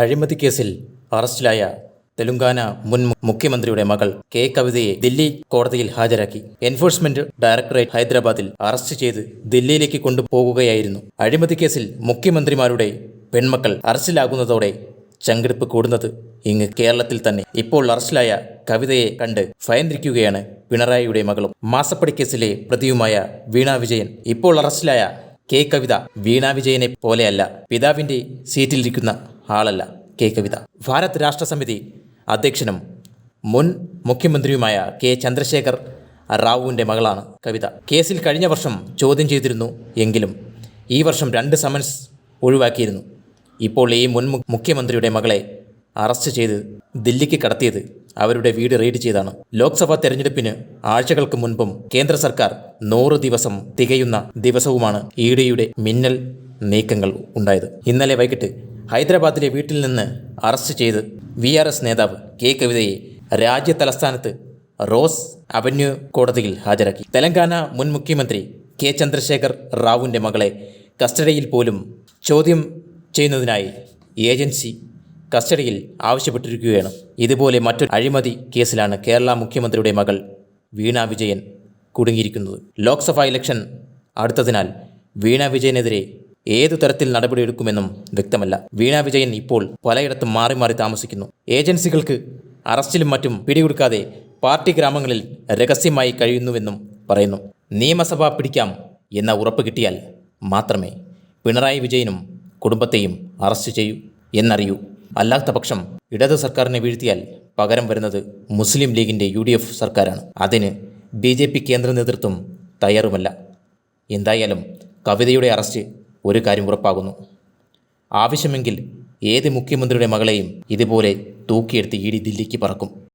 അഴിമതി കേസിൽ അറസ്റ്റിലായ തെലുങ്കാന മുൻ മുഖ്യമന്ത്രിയുടെ മകൾ കെ കവിതയെ ദില്ലി കോടതിയിൽ ഹാജരാക്കി. എൻഫോഴ്സ്മെന്റ് ഡയറക്ടറേറ്റ് ഹൈദരാബാദിൽ അറസ്റ്റ് ചെയ്ത് ദില്ലിയിലേക്ക് കൊണ്ടുപോകുകയായിരുന്നു. അഴിമതി കേസിൽ മുഖ്യമന്ത്രിമാരുടെ പെൺമക്കൾ അറസ്റ്റിലാകുന്നതോടെ ചങ്കെടുപ്പ് കൂടുന്നത് ഇങ്ങ് കേരളത്തിൽ തന്നെ. ഇപ്പോൾ അറസ്റ്റിലായ കവിതയെ കണ്ട് ഭയന്നിരിക്കുകയാണ് പിണറായിയുടെ മകളും. മാസപ്പടി കേസിലെ പ്രതിയുമായ വീണ വിജയൻ ഇപ്പോൾ അറസ്റ്റിലായ കെ കവിത വീണ വിജയനെ പോലെയല്ല പിതാവിന്റെ സീറ്റിലിരിക്കുന്ന ആളല്ല കെ കവിത. ഭാരത് രാഷ്ട്രസമിതി അധ്യക്ഷനും മുൻ മുഖ്യമന്ത്രിയുമായ കെ ചന്ദ്രശേഖർ റാവുവിന്റെ മകളാണ് കവിത. കേസിൽ കഴിഞ്ഞ വർഷം ചോദ്യം ചെയ്തിരുന്നു എങ്കിലും ഈ വർഷം രണ്ട് സമൻസ് ഒഴിവാക്കിയിരുന്നു. ഇപ്പോൾ ഈ മുൻ മുഖ്യമന്ത്രിയുടെ മകളെ അറസ്റ്റ് ചെയ്ത് ദില്ലിക്ക് കടത്തിയത് അവരുടെ വീട് റെയ്ഡ് ചെയ്താണ്. ലോക്സഭാ തെരഞ്ഞെടുപ്പിന് ആഴ്ചകൾക്ക് മുൻപും കേന്ദ്ര സർക്കാർ നൂറ് ദിവസം തികയുന്ന ദിവസവുമാണ് ഇ ഡിയുടെ മിന്നൽ നീക്കങ്ങൾ ഉണ്ടായത്. ഇന്നലെ വൈകിട്ട് ഹൈദരാബാദിലെ വീട്ടിൽ നിന്ന് അറസ്റ്റ് ചെയ്ത് വി ആർ എസ് നേതാവ് കെ കവിതയെ രാജ്യ തലസ്ഥാനത്ത് റോസ് അവന്യൂ കോടതിയിൽ ഹാജരാക്കി. തെലങ്കാന മുൻ മുഖ്യമന്ത്രി കെ ചന്ദ്രശേഖർ റാവുവിന്റെ മകളെ കസ്റ്റഡിയിൽ പോലും ചോദ്യം ചെയ്യുന്നതിനായി ഏജൻസി കസ്റ്റഡിയിൽ ആവശ്യപ്പെട്ടിരിക്കുകയാണ്. ഇതുപോലെ മറ്റൊരു അഴിമതി കേസിലാണ് കേരള മുഖ്യമന്ത്രിയുടെ മകൾ വീണ വിജയൻ കുടുങ്ങിയിരിക്കുന്നത്. ലോക്സഭാ ഇലക്ഷൻ അടുത്തതിനാൽ വീണ വിജയനെതിരെ ഏതു തരത്തിൽ നടപടിയെടുക്കുമെന്നും വ്യക്തമല്ല. വീണ വിജയൻ ഇപ്പോൾ പലയിടത്തും മാറി മാറി താമസിക്കുന്നു. ഏജൻസികൾക്ക് അറസ്റ്റിലും മറ്റും പിടികൊടുക്കാതെ പാർട്ടി ഗ്രാമങ്ങളിൽ രഹസ്യമായി കഴിയുന്നുവെന്നും പറയുന്നു. നിയമസഭ പിടിക്കാം എന്ന ഉറപ്പ് കിട്ടിയാൽ മാത്രമേ പിണറായി വിജയനും കുടുംബത്തെയും അറസ്റ്റ് ചെയ്യൂ എന്നറിയൂ. അല്ലാത്ത പക്ഷം ഇടത് സർക്കാരിനെ വീഴ്ത്തിയാൽ പകരം വരുന്നത് മുസ്ലിം ലീഗിന്റെ യു ഡി എഫ് സർക്കാരാണ്. അതിന് ബി ജെ പി കേന്ദ്ര നേതൃത്വം തയ്യാറുമല്ല. എന്തായാലും കവിതയുടെ അറസ്റ്റ് ഒരു കാര്യം ഉറപ്പാകുന്നു. ആവശ്യമെങ്കിൽ ഏത് മുഖ്യമന്ത്രിയുടെ മകളെയും ഇതുപോലെ തൂക്കിയെടുത്ത് ഇ ഡി ദില്ലിക്ക് പറക്കും.